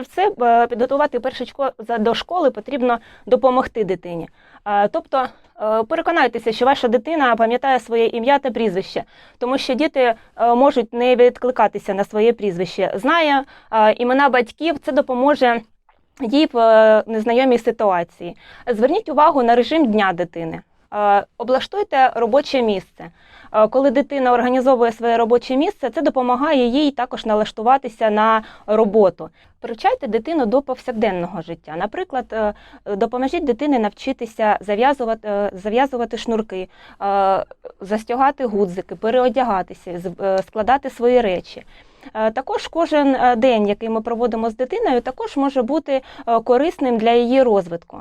за все, е, підготувати перше чко- за- до школи потрібно допомогти дитині. Е, Тобто е, переконайтеся, що ваша дитина пам'ятає своє ім'я та прізвище, тому що діти е, можуть не відкликатися на своє прізвище. Знає е, імена батьків, це допоможе їй в е, незнайомій ситуації. Зверніть увагу на режим дня дитини. Облаштуйте робоче місце. Коли дитина організовує своє робоче місце, це допомагає їй також налаштуватися на роботу. Привчайте дитину до повсякденного життя. Наприклад, е, допоможіть дитині навчитися зав'язувати, е, зав'язувати шнурки, е, застягати гудзики, переодягатися, складати свої речі. Е, Також кожен е, день, який ми проводимо з дитиною, також може бути е, корисним для її розвитку.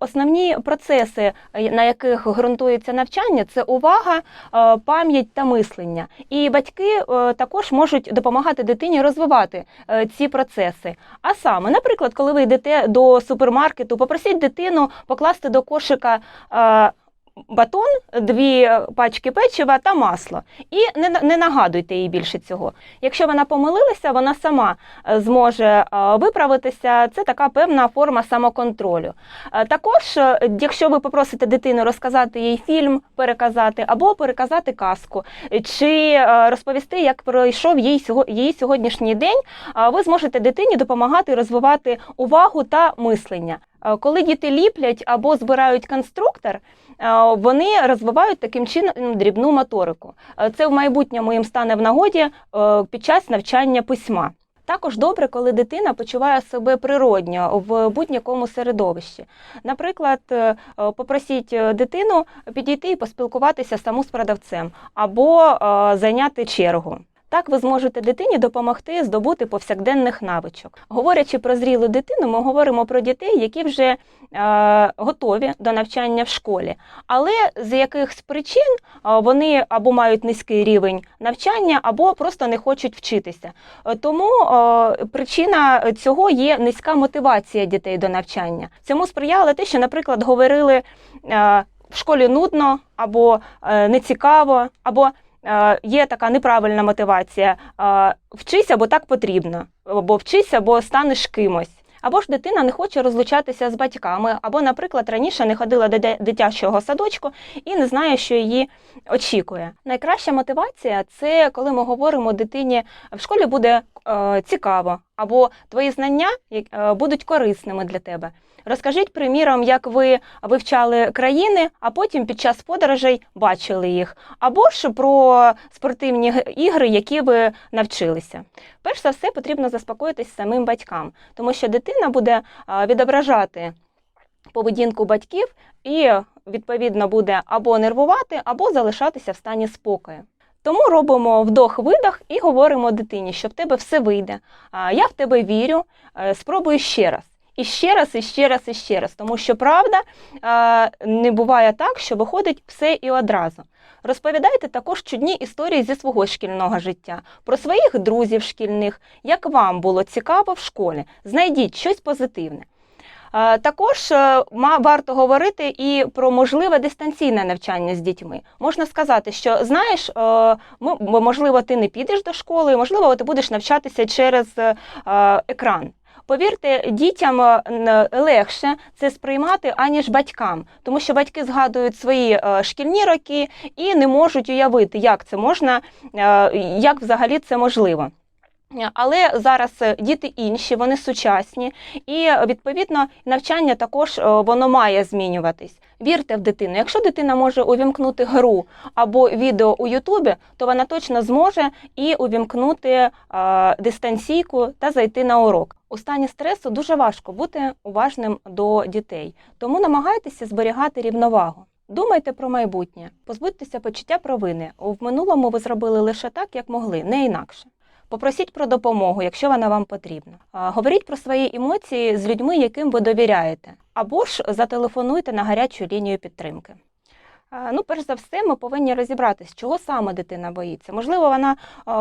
Основні процеси, на яких ґрунтується навчання, це увага, пам'ять та мислення. І батьки також можуть допомагати дитині розвивати ці процеси. А саме, наприклад, коли ви йдете до супермаркету, попросіть дитину покласти до кошика. Батон, дві пачки печива та масло. І не, не нагадуйте їй більше цього. Якщо вона помилилася, вона сама е, зможе е, виправитися. Це така певна форма самоконтролю. Е, Також, якщо ви попросите дитину розказати їй фільм, переказати або переказати казку, чи розповісти, як пройшов її сьогоднішній день, ви зможете дитині допомагати розвивати увагу та мислення. Е, Коли діти ліплять або збирають конструктор, е, вони розвивають таким чином дрібну моторику. Е, Це в майбутньому їм стане в нагоді під час навчання письма. Також добре, коли дитина почуває себе природньо в будь-якому середовищі. Наприклад, попросіть дитину підійти і поспілкуватися саму з продавцем або зайняти чергу. Так ви зможете дитині допомогти здобути повсякденних навичок. Говорячи про зрілу дитину, ми говоримо про дітей, які вже е, готові до навчання в школі, але з якихось причин е, вони або мають низький рівень навчання, або просто не хочуть вчитися. Е, Тому е, причина цього є низька мотивація дітей до навчання. Цьому сприяло те, що, наприклад, говорили е, в школі нудно або е, нецікаво, або є така неправильна мотивація. е, Вчися, бо так потрібно, або вчися, бо станеш кимось. Або ж дитина не хоче розлучатися з батьками, або, наприклад, раніше не ходила до дитячого садочку і не знає, що її очікує. Найкраща мотивація це коли ми говоримо дитині в школі буде е, цікаво, або твої знання е, будуть корисними для тебе. Розкажіть, приміром, як ви вивчали країни, а потім під час подорожей бачили їх, або ж про спортивні ігри, які ви навчилися. Перш за все, потрібно заспокоїтись самим батькам, тому що дитина буде відображати поведінку батьків і, відповідно, буде або нервувати, або залишатися в стані спокою. Тому робимо вдох-видох і говоримо дитині, що в тебе все вийде. Я в тебе вірю, спробуй ще раз. І ще раз, і ще раз, і ще раз. Тому що правда не буває так, що виходить все і одразу. Розповідайте також чудні історії зі свого шкільного життя, про своїх друзів шкільних, як вам було цікаво в школі. Знайдіть щось позитивне. Е, Також е, варто говорити і про можливе дистанційне навчання з дітьми. Можна сказати, що знаєш, е, можливо, ти не підеш до школи, можливо, ти будеш навчатися через екран. Повірте, дітям легше це сприймати, аніж батькам, тому що батьки згадують свої шкільні роки і не можуть уявити, як це можна, як взагалі це можливо. Але зараз е, діти інші, вони сучасні, і е, відповідно навчання також е, воно має змінюватись. Вірте в дитину. Якщо дитина може увімкнути гру або відео у Ютубі, то вона точно зможе і увімкнути дистанційку та зайти на урок. У стані стресу дуже важко бути уважним до дітей, тому намагайтеся зберігати рівновагу. Думайте про майбутнє, позбудьтеся почуття провини. В минулому ви зробили лише так, як могли, не інакше. Попросіть про допомогу, якщо вона вам потрібна. Говоріть про свої емоції з людьми, яким ви довіряєте, або ж зателефонуйте на гарячу лінію підтримки. Ну, перш за все, ми повинні розібратись, чого саме дитина боїться. Можливо, вона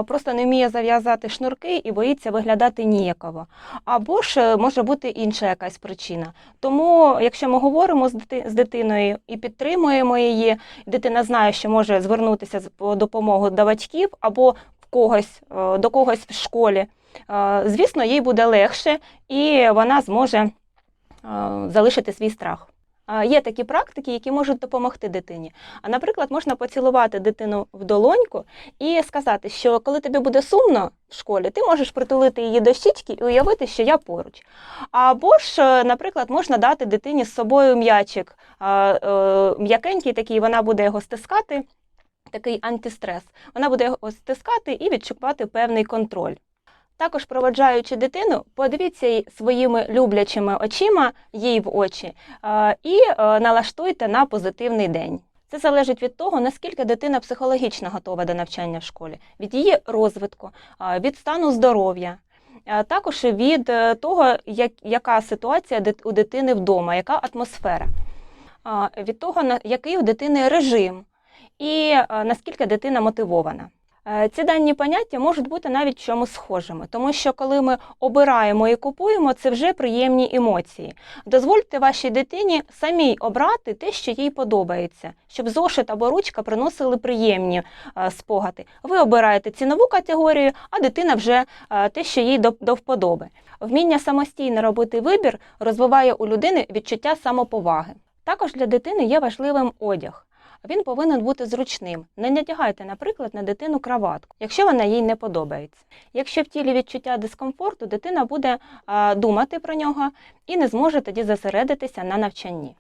просто не вміє зав'язати шнурки і боїться виглядати ніяково. Або ж е, може бути інша якась причина. Тому, якщо ми говоримо з, дитиною і підтримуємо її, дитина знає, що може звернутися по допомогу до батьків або когось, е, до когось в школі. е, звісно, їй буде легше і вона зможе е, залишити свій страх. Є такі практики, які можуть допомогти дитині. А, наприклад, можна поцілувати дитину в долоньку і сказати, що коли тобі буде сумно в школі, ти можеш притулити її до щічки і уявити, що я поруч. Або ж, наприклад, можна дати дитині з собою м'ячик м'якенький такий, вона буде його стискати, такий антистрес. Вона буде його стискати і відчувати певний контроль. Також проводжаючи дитину, подивіться своїми люблячими очима їй в очі і е, налаштуйте на позитивний день. Це залежить від того, наскільки дитина психологічно готова до навчання в школі, від її розвитку, від стану здоров'я, також від е, того, яка ситуація у дитини вдома, яка атмосфера, від того, який у дитини режим і е, наскільки дитина мотивована. Е, Ці дані поняття можуть бути навіть чомусь схожими, тому що коли ми обираємо і купуємо, це вже приємні емоції. Дозвольте вашій дитині самій обрати те, що їй подобається, щоб зошит або ручка приносили приємні е, спогади. Ви обираєте цінову категорію, а дитина вже те, що їй до вподоби. Вміння самостійно робити вибір розвиває у людини відчуття самоповаги. Також для дитини є важливим одяг. Він повинен бути зручним. Не надягайте, наприклад, на дитину краватку, якщо вона їй не подобається. Якщо в тілі відчуття дискомфорту, дитина буде думати про нього і не зможе тоді зосередитися на навчанні.